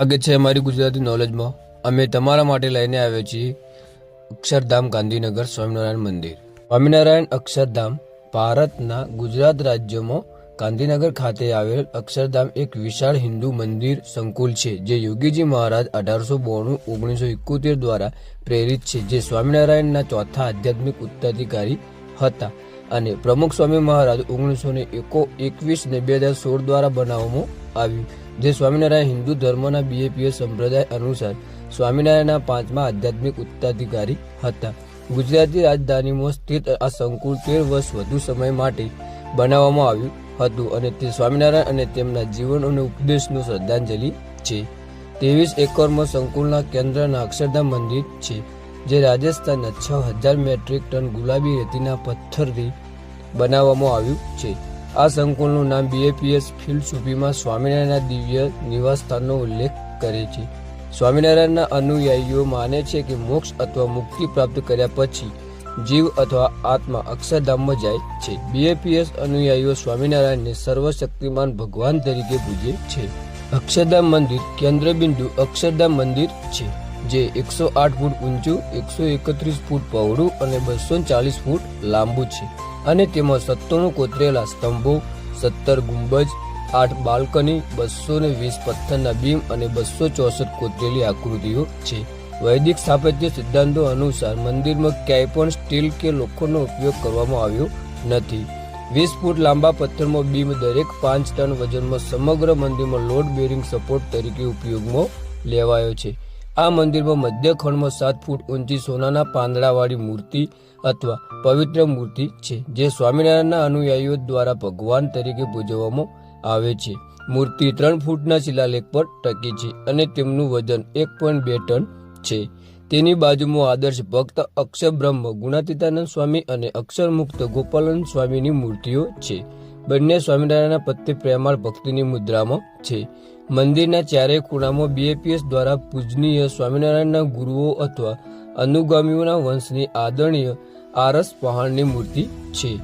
સ્વાગત છે અમારી ગુજરાતી નોલેજમાં અમે તમારા માટે લઈને આવ્યા છીએ અક્ષરધામ ગાંધીનગર સ્વામિનારાયણ મંદિર. સ્વામિનારાયણ અક્ષરધામ ભારતના ગુજરાત રાજ્યમાં ગાંધીનગર ખાતે આવેલ અક્ષરધામ એક વિશાળ હિન્દુ મંદિર સંકુલ છે, જે યોગીજી મહારાજ અઢારસો બોણું ઓગણીસો એકોતેર દ્વારા પ્રેરિત છે, જે સ્વામિનારાયણના ચોથા આધ્યાત્મિક ઉત્તરાધિકારી હતા. અને પ્રમુખ સ્વામી મહારાજ ઓગણીસો ને એકો એકવીસ ને બે હજાર સોળ દ્વારા બનાવવામાં આવ્યું, જે સ્વામિનારાયણ હિન્દુ ધર્મના બીએપીએ સંપ્રદાય અનુસાર સ્વામિનારાયણના પાંચમા આધ્યાત્મિક ઉત્તરાધિકારી હતા. ગુજરાતી રાજધાનીમાં સ્થિત આ સંકુલ તેર વર્ષ વધુ સમય માટે બનાવવામાં આવ્યું હતું અને તે સ્વામિનારાયણ અને તેમના જીવન અને ઉપદેશનું શ્રદ્ધાંજલિ છે. ત્રેવીસ એકરમાં સંકુલના કેન્દ્રના અક્ષરધામ મંદિર છે. જે રાજસ્થાનના છ હજાર મેટ્રિક ટન ગુલાબી રેતીના પથ્થરથી બનાવવામાં આવ્યું છે. આ સંકુલનું નામ બીએપીએસ ફિલસૂફીમાં સ્વામિનારાયણના દિવ્ય નિવાસસ્થાનનો ઉલ્લેખ કરે છે. સ્વામિનારાયણના અનુયાયીઓ માને છે કે મોક્ષ અથવા મુક્તિ પ્રાપ્ત કર્યા પછી જીવ અથવા આત્મા અક્ષરધામમાં જાય છે. બીએપીએસ અનુયાયીઓ સ્વામિનારાયણને સર્વશક્તિમાન ભગવાન તરીકે પૂજે છે. અક્ષરધામ મંદિર કેન્દ્રબિંદુ અક્ષરધામ મંદિર છે. જે એકસો આઠ ફૂટ ઊંચું, એકસો એકત્રીસ ફૂટ પહોળું અને બસો ચાલીસ ફૂટ લાંબુ છે. અને તેમાં સત્તોનું કોતરેલા સ્તંભો, સત્તર ગુંબજ, આઠ બાલ્કની, બસો ને વીસ પથ્થરના બીમ અને બસો ચોસઠ કોતરેલી આકૃતિઓ છે. વૈદિક સ્થાપત્ય સિદ્ધાંતો અનુસાર મંદિરમાં ક્યાંય પણ સ્ટીલ કે લોખંડનો ઉપયોગ કરવામાં આવ્યો નથી. વીસ ફૂટ લાંબા પથ્થરમાં બીમ દરેક પાંચ ટન વજનમાં સમગ્ર મંદિરમાં લોડ બેરિંગ સપોર્ટ તરીકે ઉપયોગમાં લેવાયો છે. આ મંદિરમાં મધ્ય ખંડમાં સાત ફૂટ ઊંચી સોનાના પાંદડાવાળી મૂર્તિ અથવા પવિત્ર મૂર્તિ છે, જે સ્વામિનારાયણના અનુયાયીઓ દ્વારા ભગવાન તરીકે પૂજવામાં આવે છે. મૂર્તિ ત્રણ ફૂટના શિલાલેખ પર ટકી છે અને તેમનું વજન એક પોઈન્ટ બે ટન છે. તેની બાજુમાં આદર્શ ભક્ત અક્ષર બ્રહ્મ, ગુણાતીતાનંદ સ્વામી અને અક્ષર મુક્ત ગોપાલન સ્વામીની મૂર્તિઓ છે. બંને સ્વામિનારાયણના પ્રત્યે પ્રેમાળ ભક્તિની મુદ્રામાં છે. મંદિરના ચારેય ખૂણામાં બીએપીએસ દ્વારા પૂજનીય સ્વામિનારાયણના ગુરુઓ અથવા અનુગામીઓના વંશની આદરણીય આરસ પહાણની મૂર્તિ છે.